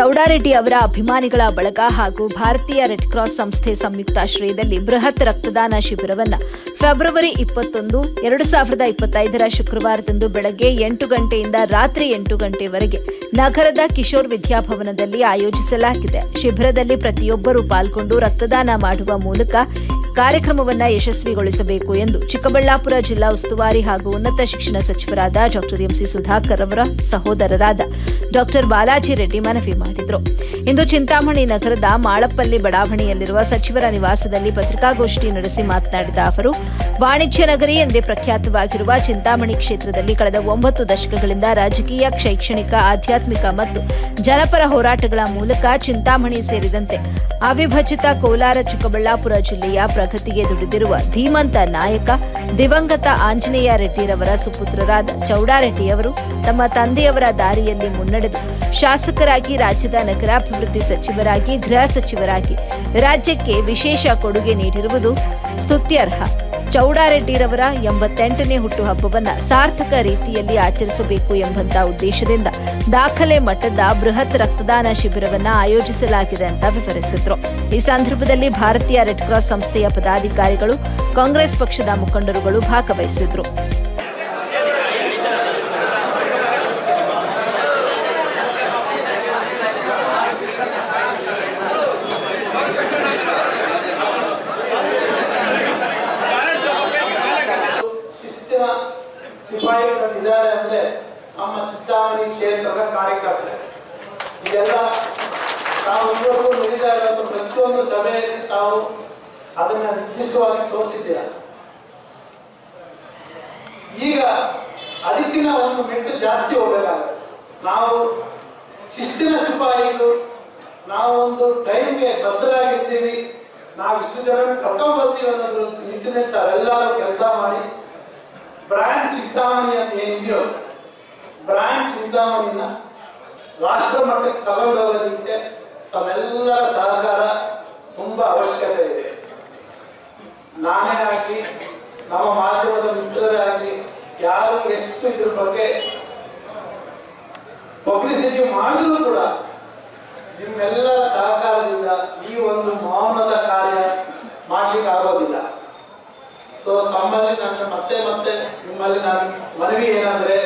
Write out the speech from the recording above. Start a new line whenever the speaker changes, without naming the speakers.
ಚೌಡಾರೆಡ್ಡಿ ಅವರ ಅಭಿಮಾನಿಗಳ ಬಳಗ ಹಾಗೂ ಭಾರತೀಯ ರೆಡ್ ಕ್ರಾಸ್ ಸಂಸ್ಥೆ ಸಂಯುಕ್ತಾಶ್ರಯದಲ್ಲಿ ಬೃಹತ್ ರಕ್ತದಾನ ಶಿಬಿರವನ್ನು ಫೆಬ್ರವರಿ ಇಪ್ಪತ್ತೊಂದು, ಎರಡು ಸಾವಿರದ ಇಪ್ಪತ್ತೈದರ ಶುಕ್ರವಾರದಂದು ಬೆಳಗ್ಗೆ ಎಂಟು ಗಂಟೆಯಿಂದ ರಾತ್ರಿ ಎಂಟು ಗಂಟೆವರೆಗೆ ನಗರದ ಕಿಶೋರ್ ವಿದ್ಯಾಭವನದಲ್ಲಿ ಆಯೋಜಿಸಲಾಗಿದೆ. ಶಿಬಿರದಲ್ಲಿ ಪ್ರತಿಯೊಬ್ಬರೂ ಪಾಲ್ಗೊಂಡು ರಕ್ತದಾನ ಮಾಡುವ ಮೂಲಕ ಕಾರ್ಯಕ್ರಮವನ್ನು ಯಶಸ್ವಿಗೊಳಿಸಬೇಕು ಎಂದು ಚಿಕ್ಕಬಳ್ಳಾಪುರ ಜಿಲ್ಲಾ ಉಸ್ತುವಾರಿ ಹಾಗೂ ಉನ್ನತ ಶಿಕ್ಷಣ ಸಚಿವರಾದ ಡಾಕ್ಟರ್ ಎಂಸಿ ಸುಧಾಕರ್ ಅವರ ಸಹೋದರರಾದ ಡಾಕ್ಟರ್ ಬಾಲಾಜಿ ರೆಡ್ಡಿ ಮನವಿ ಮಾಡಿದರು. ಇಂದು ಚಿಂತಾಮಣಿ ನಗರದ ಮಾಳಪ್ಪಲ್ಲಿ ಬಡಾವಣೆಯಲ್ಲಿರುವ ಸಚಿವರ ನಿವಾಸದಲ್ಲಿ ಪತ್ರಿಕಾಗೋಷ್ಠಿ ನಡೆಸಿ ಮಾತನಾಡಿದ ಅವರು ವಾಣಿಜ್ಯ ನಗರಿ ಎಂದೇ ಪ್ರಖ್ಯಾತವಾಗಿರುವ ಚಿಂತಾಮಣಿ ಕ್ಷೇತ್ರದಲ್ಲಿ ಕಳೆದ ಒಂಬತ್ತು ದಶಕಗಳಿಂದ ರಾಜಕೀಯ, ಶೈಕ್ಷಣಿಕ, ಆಧ್ಯಾತ್ಮಿಕ ಮತ್ತು ಜನಪರ ಹೋರಾಟಗಳ ಮೂಲಕ ಚಿಂತಾಮಣಿ ಸೇರಿದಂತೆ ಅವಿಭಜಿತ ಕೋಲಾರ, ಚಿಕ್ಕಬಳ್ಳಾಪುರ ಜಿಲ್ಲೆಯ ಪ್ರಗತಿಗೆ ದುಡಿದಿರುವ ಧೀಮಂತ ನಾಯಕ, ದಿವಂಗತ ಆಂಜನೇಯ ರೆಡ್ಡಿರವರ ಸುಪುತ್ರರಾದ ಚೌಡಾರೆಡ್ಡಿಯವರು ತಮ್ಮ ತಂದೆಯವರ ದಾರಿಯಲ್ಲಿ ಮುನ್ನಡೆದು ಶಾಸಕರಾಗಿ ರಾಜ್ಯದ ನಗರಾಭಿವೃದ್ಧಿ ಸಚಿವರಾಗಿ, ಗೃಹ ಸಚಿವರಾಗಿ, ರಾಜ್ಯಕ್ಕೆ ವಿಶೇಷ ಕೊಡುಗೆ ನೀಡಿರುವುದು ಸ್ತುತ್ಯರ್ಹ. ಚೌಡಾರೆಡ್ಡಿರವರ ಎಂಬತ್ತೆಂಟನೇ ಹುಟ್ಟುಹಬ್ಬವನ್ನ ಸಾರ್ಥಕ ರೀತಿಯಲ್ಲಿ ಆಚರಿಸಬೇಕು ಎಂಬಂತ ಉದ್ದೇಶದಿಂದ ದಾಖಲೆ ಮಟ್ಟದ ಬೃಹತ್ ರಕ್ತದಾನ ಶಿಬಿರವನ್ನ ಆಯೋಜಿಸಲಾಗಿದೆ ಅಂತ ವಿವರಿಸಿದ್ರು. ಈ ಸಂದರ್ಭದಲ್ಲಿ ಭಾರತೀಯ ರೆಡ್ ಕ್ರಾಸ್ ಸಂಸ್ಥೆಯ ಪದಾಧಿಕಾರಿಗಳು, ಕಾಂಗ್ರೆಸ್ ಪಕ್ಷದ ಮುಖಂಡರುಗಳು ಭಾಗವಹಿಸಿದ್ರು
ಶಿಸ್ತಿನ ಸಿಪಾಯಿಗಳಿದ್ದಾರೆ ಅಂದ್ರೆ ನಮ್ಮ ಚಿತ್ತಾಮಣಿ ಕ್ಷೇತ್ರದ ಕಾರ್ಯಕರ್ತರೆ. ಇದೆಲ್ಲ ತಾವು ಇವರು ನಡೀತಾ ಇರುವಂತಹ ಪ್ರತಿಯೊಂದು ಸಭೆಯಲ್ಲಿ ತಾವು ಅದನ್ನ ನಿರ್ದಿಷ್ಟವಾಗಿ ತೋರಿಸಿದ್ದೀರ? ಈಗ ಅದಕ್ಕಿನ ಒಂದು ಮೆಟ್ಟು ಜಾಸ್ತಿ ಹೋಗಬೇಕಾಗುತ್ತೆ ನಾವು ಶಿಸ್ತಿನ ಸಿಪಾಯಿಗಳು ನಾವು ಒಂದು ಟೈಮ್ಗೆ ಬದ್ಧರಾಗಿರ್ತೀವಿ ನಾವು ಇಷ್ಟು ಜನ ಕರ್ಕೊಂಡ್ಬರ್ತೀವಿ ಅನ್ನೋದ್ರ ನಿಟ್ಟಿನಲ್ಲಿ ತಾವೆಲ್ಲರೂ ಕೆಲಸ ಚಿಂತಾಮಣಿ ಅಂತ ಏನಿದೆಯೋ ಬ್ರಾಂಡ್ ಚಿಂತಾಮಣಿನ ರಾಷ್ಟ್ರ ಮಟ್ಟಕ್ಕೆ ತಗೊಂಡೋಗೋದಕ್ಕೆ ತಮ್ಮೆಲ್ಲರ ಸಹಕಾರ ತುಂಬಾ ಅವಶ್ಯಕತೆ ಇದೆ. ನಾನೇ ಆಗಿ ನಮ್ಮ ಮಾಧ್ಯಮದ ಮಿತ್ರರೇ ಆಗಲಿ, ಯಾರು ಎಷ್ಟು ಇದ್ರ ಬಗ್ಗೆ ಪಬ್ಲಿಸಿಟಿ ಮಾಡಿದ್ರು ಕೂಡ ನಿಮ್ಮೆಲ್ಲರ ಸಹಕಾರದಿಂದ ಈ ಒಂದು ಮೌನದ ಕಾರ್ಯ ಸೊ ತಮ್ಮಲ್ಲಿ ನಾನು ಮತ್ತೆ ಮತ್ತೆ ನಿಮ್ಮಲ್ಲಿ ನಾನು ಮನವಿ ಏನಂದ್ರೆ